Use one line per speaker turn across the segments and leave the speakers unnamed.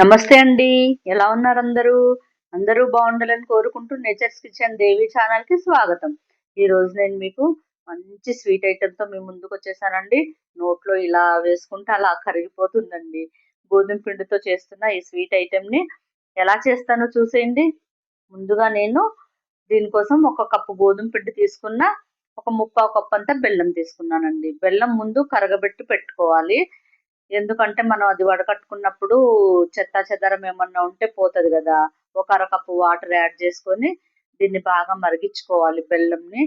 నమస్తే అండి. ఎలా ఉన్నారు అందరూ? అందరూ బాగుండాలని కోరుకుంటూ నేచర్స్ కిచెన్ దేవి ఛానల్కి స్వాగతం. ఈ రోజు నేను మీకు మంచి స్వీట్ ఐటెంతో మీ ముందుకు వచ్చేసానండి. నోట్లో ఇలా వేసుకుంటే అలా కరిగిపోతుందండి. గోధుమ పిండితో చేస్తున్న ఈ స్వీట్ ఐటెంని ఎలా చేస్తానో చూసేయండి. ముందుగా నేను దీనికోసం ఒక కప్పు గోధుమ పిండి తీసుకున్న ఒక ముప్పావు కప్పు అంతా బెల్లం తీసుకున్నానండి. బెల్లం ముందు కరగబెట్టి పెట్టుకోవాలి. ఎందుకంటే మనం అది వడకట్టుకున్నప్పుడు చెత్త చెదరం ఏమన్నా ఉంటే పోతుంది కదా. ఒక అరకప్పు వాటర్ యాడ్ చేసుకొని దీన్ని బాగా మరిగించుకోవాలి బెల్లంని.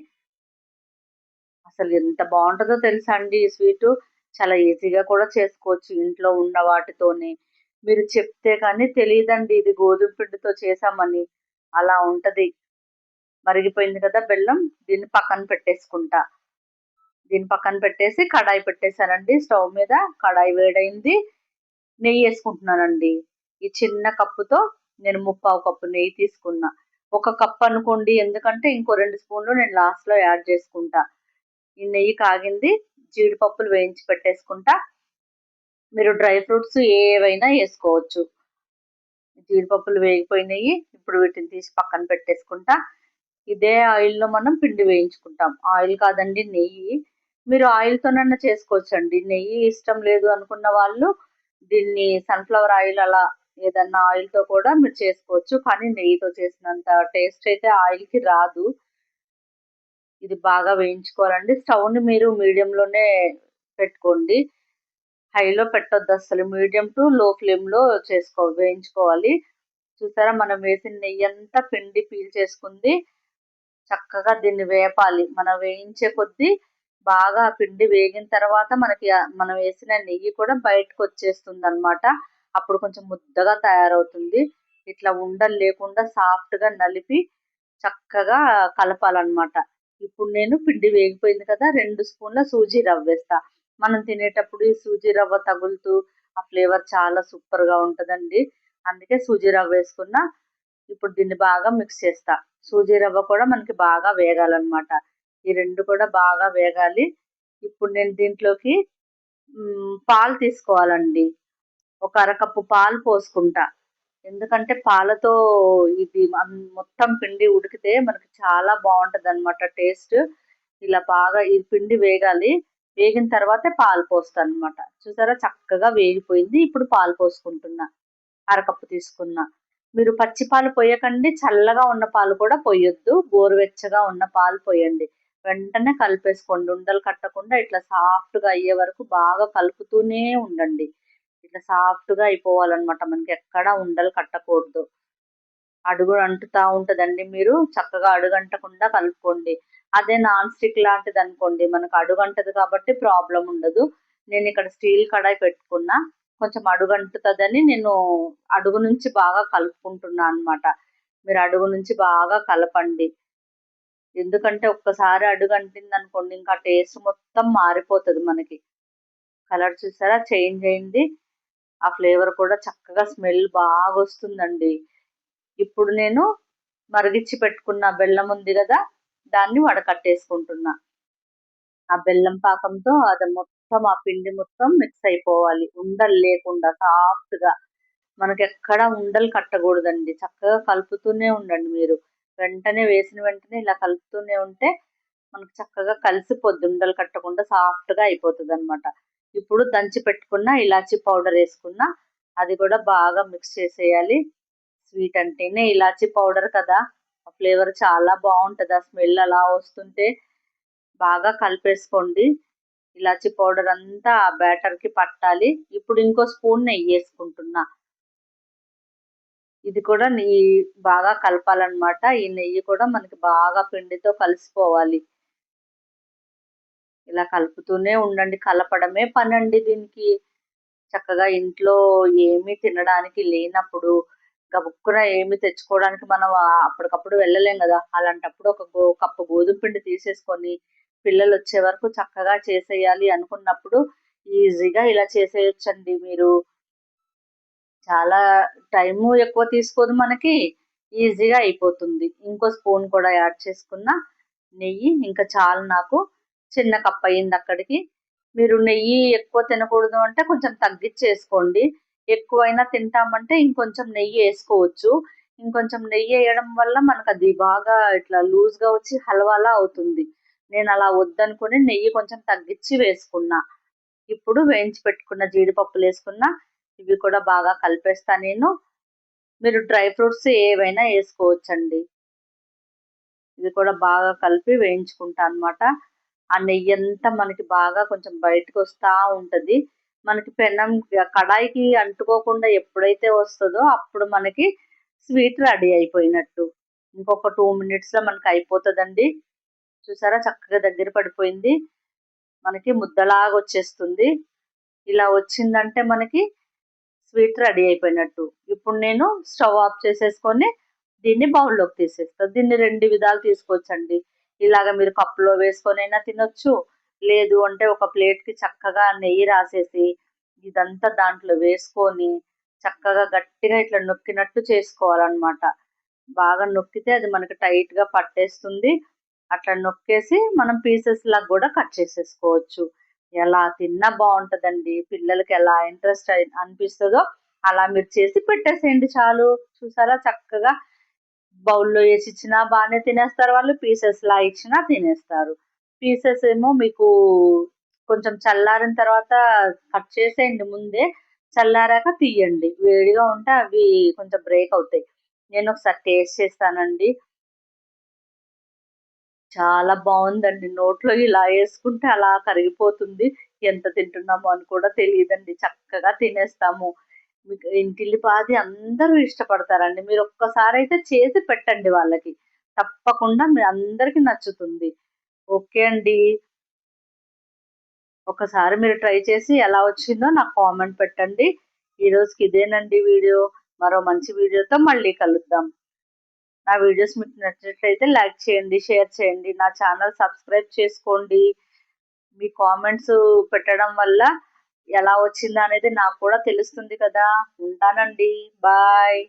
అసలు ఎంత బాగుంటుందో తెలుసా అండి ఈ స్వీటు. చాలా ఈజీగా కూడా చేసుకోవచ్చు ఇంట్లో ఉన్న వాటితోనే. మీరు చెప్తే కానీ తెలియదండి ఇది గోధుమ పిండితో చేసామని అలా ఉంటది. మరిగిపోయింది కదా బెల్లం దీన్ని పక్కన పెట్టేసుకుంటా. దీని పక్కన పెట్టేసి కడాయి పెట్టేశానండి. స్టవ్ మీద కడాయి వేడైంది. నెయ్యి వేసుకుంటున్నానండి. ఈ చిన్న కప్పుతో నేను ముప్పావు కప్పు నెయ్యి తీసుకున్నా. ఒక కప్ అనుకోండి ఎందుకంటే ఇంకో రెండు స్పూన్లు నేను లాస్ట్లో యాడ్ చేసుకుంటా. ఈ నెయ్యి కాగింది జీడిపప్పులు వేయించి పెట్టేసుకుంటా. మీరు డ్రై ఫ్రూట్స్ ఏవైనా వేసుకోవచ్చు. జీడిపప్పులు వేగిపోయినాయి ఇప్పుడు వీటిని తీసి పక్కన పెట్టేసుకుంటా. ఇదే ఆయిల్లో మనం పిండి వేయించుకుంటాం. ఆయిల్ కాదండి నెయ్యి. మీరు ఆయిల్తోనన్నా చేసుకోవచ్చండి. నెయ్యి ఇష్టం లేదు అనుకున్న వాళ్ళు దీన్ని సన్ఫ్లవర్ ఆయిల్ అలా ఏదన్నా ఆయిల్తో కూడా మీరు చేసుకోవచ్చు. కానీ నెయ్యితో చేసినంత టేస్ట్ అయితే ఆయిల్కి రాదు. ఇది బాగా వేయించుకోవాలండి. స్టవ్ని మీరు మీడియంలోనే పెట్టుకోండి. హైలో పెట్టొద్దు అసలు మీడియం టు లో ఫ్లేమ్లో చేసుకో వేయించుకోవాలి. చూసారా? మనం వేసిన నెయ్యి అంతా పిండి పీల్ చేసుకుంది. చక్కగా దీన్ని వేపాలి. మనం వేయించే కొద్దీ బాగా పిండి వేగిన తర్వాత మనకి మనం వేసిన నెయ్యి కూడా బయటకు వచ్చేస్తుంది అనమాట అప్పుడు కొంచెం ముద్దగా తయారవుతుంది. ఇట్లా ఉండలు లేకుండా సాఫ్ట్గా నలిపి చక్కగా కలపాలన్నమాట. ఇప్పుడు నేను పిండి వేగిపోయింది కదా రెండు స్పూన్ల సూజీ రవ్వ వేస్తా. మనం తినేటప్పుడు ఈ సూజీ రవ్వ తగులుతూ ఆ ఫ్లేవర్ చాలా సూపర్గా ఉంటుందండి. అందుకే సూజీ రవ్వ వేసుకున్నా ఇప్పుడు దీన్ని బాగా మిక్స్ చేస్తా. సూజీ రవ్వ కూడా మనకి బాగా వేగాలన్నమాట. ఈ రెండు కూడా బాగా వేగాలి. ఇప్పుడు నేను దీంట్లోకి పాలు తీసుకోవాలండి. ఒక అరకప్పు పాలు పోసుకుంటా. ఎందుకంటే పాలతో ఇది మొత్తం పిండి ఉడికితే మనకి చాలా బాగుంటుంది అనమాట టేస్ట్. ఇలా బాగా ఈ పిండి వేగాలి. వేగిన తర్వాతే పాలు పోస్తాను అనమాట చూసారా? చక్కగా వేగిపోయింది. ఇప్పుడు పాలు పోసుకుంటున్నా. అరకప్పు తీసుకున్నా. మీరు పచ్చి పాలు పోయకండి. చల్లగా ఉన్న పాలు కూడా పోయొద్దు. గోరువెచ్చగా ఉన్న పాలు పోయండి. వెంటనే కలిపేసుకోండి. ఉండలు కట్టకుండా ఇట్లా సాఫ్ట్గా అయ్యే వరకు బాగా కలుపుతూనే ఉండండి. ఇట్లా సాఫ్ట్గా అయిపోవాలన్నమాట. మనకి ఎక్కడ ఉండలు కట్టకూడదు. అడుగు అంటుతా ఉంటుందండి మీరు. చక్కగా అడుగంటకుండా కలుపుకోండి. అదే నాన్ స్టిక్ లాంటిది అనుకోండి. మనకు అడుగంటది కాబట్టి ప్రాబ్లం ఉండదు. నేను ఇక్కడ స్టీల్ కడాయి పెట్టుకున్నా. కొంచెం అడుగంటుతుందని నేను అడుగు నుంచి బాగా కలుపుకుంటున్నా అనమాట మీరు అడుగు నుంచి బాగా కలపండి. ఎందుకంటే ఒక్కసారి అడుగంటింది అనుకోండి ఇంకా టేస్ట్ మొత్తం మారిపోతుంది మనకి. కలర్ చూసారా? చేంజ్ అయింది. ఆ ఫ్లేవర్ కూడా చక్కగా స్మెల్ బాగా వస్తుందండి ఇప్పుడు నేను మరిగిచ్చి పెట్టుకున్న బెల్లం ఉంది కదా దాన్ని వడకట్టేసుకుంటున్నా. ఆ బెల్లం పాకంతో అది మొత్తం ఆ పిండి మొత్తం మిక్స్ అయిపోవాలి. ఉండలు లేకుండా సాఫ్ట్గా. మనకి ఎక్కడ ఉండలు కట్టకూడదండి. చక్కగా కలుపుతూనే ఉండండి మీరు. వెంటనే వేసిన వెంటనే ఇలా కలుపుతూనే ఉంటే మనకు చక్కగా కలిసిపోద్ది. ఉండలు కట్టకుండా సాఫ్ట్గా అయిపోతుంది అనమాట ఇప్పుడు దంచి పెట్టుకున్న ఇలాచీ పౌడర్ వేసుకున్న అది కూడా బాగా మిక్స్ చేసేయాలి. స్వీట్ అంటేనే ఇలాచీ పౌడర్ కదా. ఆ ఫ్లేవర్ చాలా బాగుంటుంది. ఆ స్మెల్ అలా వస్తుంటే బాగా కలిపేసుకోండి. ఇలాచీ పౌడర్ అంతా ఆ బ్యాటర్కి పట్టాలి. ఇప్పుడు ఇంకో స్పూన్ నెయ్యి వేసుకుంటున్నా. ఇది కూడా నెయ్యి బాగా కలపాలన్నమాట. ఈ నెయ్యి కూడా మనకి బాగా పిండితో కలిసిపోవాలి. ఇలా కలుపుతూనే ఉండండి. కలపడమే పని అండి దీనికి. చక్కగా ఇంట్లో ఏమీ తినడానికి లేనప్పుడు గబుక్కున ఏమి తెచ్చుకోవడానికి మనం అప్పటికప్పుడు వెళ్ళలేం కదా. అలాంటప్పుడు ఒక గో కప్పు గోధుమ పిండి తీసేసుకొని పిల్లలు వచ్చే వరకు చక్కగా చేసేయాలి అనుకున్నప్పుడు ఈజీగా ఇలా చేసేయచ్చండి మీరు. చాలా టైము ఎక్కువ తీసుకోదు మనకి ఈజీగా అయిపోతుంది. ఇంకో స్పూన్ కూడా యాడ్ చేసుకున్న నెయ్యి ఇంకా చాలు నాకు. చిన్న కప్ అయింది అక్కడికి. మీరు నెయ్యి ఎక్కువ తినకూడదు అంటే కొంచెం తగ్గించేసుకోండి. ఎక్కువైనా తింటామంటే ఇంకొంచెం నెయ్యి వేసుకోవచ్చు. ఇంకొంచెం నెయ్యి వేయడం వల్ల మనకు అది బాగా ఇట్లా లూజ్గా వచ్చి హల్వాలా అవుతుంది. నేను అలా వద్దనుకుని నెయ్యి కొంచెం తగ్గించి వేసుకున్నా. ఇప్పుడు వేయించి పెట్టుకున్న జీడిపప్పులు వేసుకున్న ఇవి కూడా బాగా కలిపేస్తా నేను. మీరు డ్రై ఫ్రూట్స్ ఏవైనా వేసుకోవచ్చండి. ఇది కూడా బాగా కలిపి వేయించుకుంటా అనమాట ఆ నెయ్యి అంతా మనకి బాగా కొంచెం బయటకు వస్తూ ఉంటుంది. మనకి పెనం కడాయికి అంటుకోకుండా ఎప్పుడైతే వస్తుందో అప్పుడు మనకి స్వీట్ రెడీ అయిపోయినట్టు. ఇంకొక టూ మినిట్స్లో మనకి అయిపోతుందండి. చూసారా? చక్కగా దగ్గర పడిపోయింది. మనకి ముద్దలాగా వచ్చేస్తుంది. ఇలా వచ్చిందంటే మనకి స్వీట్ రెడీ అయిపోయినట్టు. ఇప్పుడు నేను స్టవ్ ఆఫ్ చేసేసుకొని దీన్ని బౌల్లోకి తీసేస్తాను దీన్ని రెండు విధాలు తీసుకోవచ్చండి. ఇలాగ మీరు కప్పులో వేసుకొనైనా తినొచ్చు. లేదు అంటే ఒక ప్లేట్కి చక్కగా నెయ్యి రాసేసి ఇదంతా దాంట్లో వేసుకొని చక్కగా గట్టిగా ఇట్లా నొక్కినట్టు చేసుకోవాలన్నమాట. బాగా నొక్కితే అది మనకి టైట్గా పట్టేస్తుంది. అట్లా నొక్కేసి మనం పీసెస్ లాగా కూడా కట్ చేసేసుకోవచ్చు. ఎలా తిన్నా బాగుంటుందండి. పిల్లలకి ఎలా ఇంట్రెస్ట్ అనిపిస్తుందో అలా మీరు చేసి పెట్టేసేయండి చాలు. చూసారా చక్కగా బౌల్లో వేసి ఇచ్చినా బాగానే తినేస్తారు వాళ్ళు. పీసెస్ లా ఇచ్చినా తినేస్తారు. పీసెస్ ఏమో మీకు కొంచెం చల్లారిన తర్వాత కట్ చేసేయండి ముందే. చల్లారాక తీయండి. వేడిగా ఉంటే అవి కొంచెం బ్రేక్ అవుతాయి. నేను ఒకసారి టేస్ట్ చేస్తానండి. చాలా బాగుందండి. నోట్లో ఇలా వేసుకుంటే అలా కరిగిపోతుంది. ఎంత తింటున్నామో అని కూడా తెలియదండి. చక్కగా తినేస్తాము. మీకు ఇంటిల్లిపాది అందరూ ఇష్టపడతారండి. మీరు ఒక్కసారి అయితే చేసి పెట్టండి వాళ్ళకి. తప్పకుండా మీ అందరికి నచ్చుతుంది. ఓకే అండి. ఒకసారి మీరు ట్రై చేసి ఎలా వచ్చిందో నాకు కామెంట్ పెట్టండి. ఈరోజుకి ఇదేనండి వీడియో. మరో మంచి వీడియోతో మళ్ళీ కలుద్దాం. నా వీడియోస్ మీకు నచ్చినట్లయితే లైక్ చేయండి షేర్ చేయండి. నా ఛానల్ సబ్స్క్రైబ్ చేసుకోండి. మీ కామెంట్స్ పెట్టడం వల్ల ఎలా వచ్చిందా అనేది నాకు కూడా తెలుస్తుంది కదా. ఉంటానండి. బాయ్.